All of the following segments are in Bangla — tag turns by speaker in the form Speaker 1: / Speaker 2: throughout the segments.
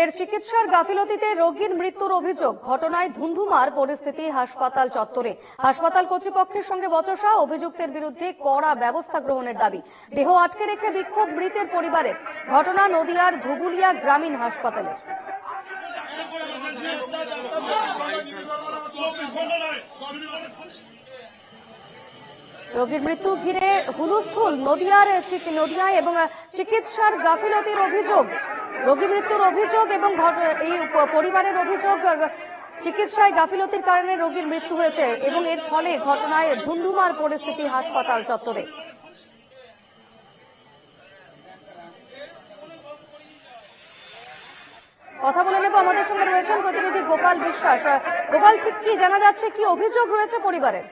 Speaker 1: এর চিকিৎসার গাফিলতিতে রোগীর মৃত্যুর অভিযোগ। ঘটনায় ধুন্ধুমার পরিস্থিতি হাসপাতাল চত্বরে। হাসপাতাল কর্তৃপক্ষের সঙ্গে বচসা, অভিযুক্তের বিরুদ্ধে কড়া ব্যবস্থা গ্রহণের দাবি। দেহ আটকে রেখে বিক্ষোভ মৃতের পরিবারের ঘটনা নদিয়ার ধুবুলিয়া গ্রামীণ হাসপাতালের রোগীর মৃত্যু ঘিরে হুলুস্থুল, নদিয়ার নদিয়ায় এবং চিকিৎসার গাফিলতির অভিযোগ। রোগী মৃত্যুর অভিযোগ এবং এই পরিবারের অভিযোগ চিকিৎসায় গাফিলতির কারণে রোগীর মৃত্যু হয়েছে এবং এর ফলে ঘটনায় ধুন্ধুমার পরিস্থিতি হাসপাতাল চত্বরে। কথা বলে নেব আমাদের সঙ্গে রয়েছেন প্রতিনিধি গোপাল বিশ্বাস। গোপাল ঠিক কি জানা যাচ্ছে? কি অভিযোগ রয়েছে পরিবারের?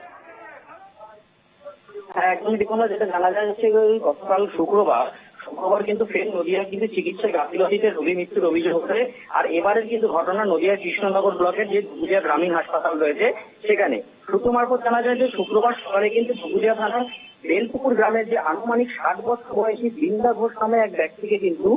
Speaker 2: হ্যাঁ একদম যেটা জানা যাচ্ছে গতকাল শুক্রবার শুক্রবার কিন্তু ফের নদিয়া কিন্তু চিকিৎসায় গাফিলতিতে রোগী মৃত্যুর অভিযোগ ওঠে। আর এবারের কিন্তু ঘটনা নদিয়া কৃষ্ণনগর ব্লকের যে ধুবুলিয়া গ্রামীণ হাসপাতাল রয়েছে সেখানে। সূত্র মারফত জানা যায় যে শুক্রবার সকালে কিন্তু ধুবুলিয়া থানার বেলপুকুর গ্রামের যে আনুমানিক ষাট বছর বয়সী বৃন্দা ঘোষ নামে এক ব্যক্তিকে কিন্তু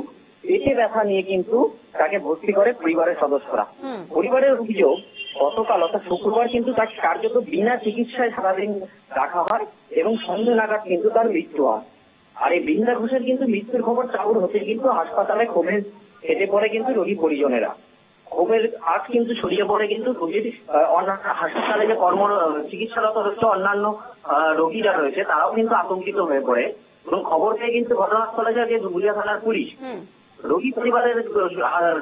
Speaker 2: পেটে ব্যথা নিয়ে কিন্তু তাকে ভর্তি করে পরিবারের সদস্যরা। পরিবারের অভিযোগ গতকাল অর্থাৎ শুক্রবার কিন্তু তাকে কার্যত বিনা চিকিৎসায় সারাদিন রাখা হয় এবং সন্ধ্যে নাগাদ কিন্তু তার মৃত্যু হয়। আর এই বৃন্দা ঘোষের কিন্তু মৃত্যুর খবর চাউর হতে কিন্তু হাসপাতালে ক্ষোভের ফেটে পড়ে কিন্তু রোগী পরিজনেরা। ক্ষোভের আজ কিন্তু ছড়িয়ে পড়ে কিন্তু রোগীর অন্যান্য হাসপাতালে যে কর্ম, চিকিৎসারত রয়েছে অন্যান্য রোগীরা রয়েছে, তারাও কিন্তু আতঙ্কিত হয়ে পড়ে। এবং খবর পেয়ে কিন্তু ঘটনাস্থলে যে ধুবুলিয়া থানার পুলিশ। রোগী পরিবারের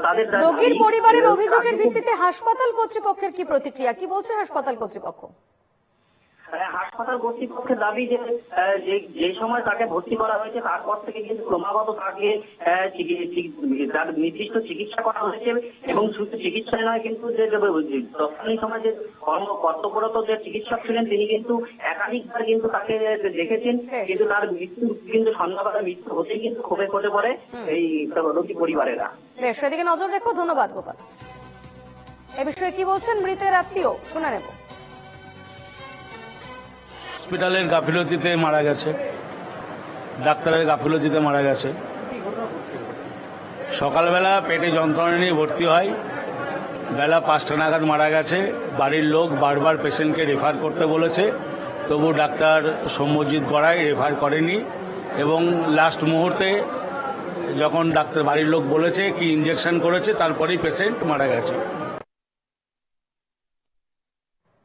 Speaker 2: তাদের
Speaker 1: রোগীর পরিবারের অভিযোগের ভিত্তিতে হাসপাতাল কর্তৃপক্ষের কি প্রতিক্রিয়া? কি বলছে হাসপাতাল কর্তৃপক্ষ?
Speaker 2: হাসপাতাল কর্তৃপক্ষের দাবি যে যে সময় তাকে ভর্তি করা হয়েছে তারপর থেকে কিন্তু ক্রমাগত তাকে তার নির্দিষ্ট চিকিৎসা করা হয়েছে এবং শুধু চিকিৎসা নয় কিন্তু যে তৎকালীন সময় যে কর্ম কর্তব্যরত যে চিকিৎসক ছিলেন তিনি কিন্তু একাধিকবার কিন্তু তাকে দেখেছেন। কিন্তু তার মৃত্যু কিন্তু সন্ধ্যাবেলা মৃত্যু হতেই কিন্তু ক্ষোভে পড়ে পড়ে এই রোগী পরিবারেরা।
Speaker 1: সেদিকে নজর রেখো ধন্যবাদ গোপাল। এ বিষয়ে কি বলছেন মৃতের আত্মীয়? শুনে নেব।
Speaker 3: হসপিটালের গাফিলতিতে মারা গেছে। ডাক্তারের গাফিলতিতে মারা গেছে। সকালবেলা পেটে যন্ত্রণা নিয়ে ভর্তি হয়। বেলা পাঁচটা নাগাদ মারা গেছে। বাড়ির লোক বারবার পেশেন্টকে রেফার করতে বলেছে। তবু ডাক্তার সৌম্যজিৎ গড়াই রেফার করেনি এবং লাস্ট মুহূর্তে যখন ডাক্তার বাড়ির লোক বলেছে কি ইঞ্জেকশন করেছে, তারপরেই পেশেন্ট মারা গেছে।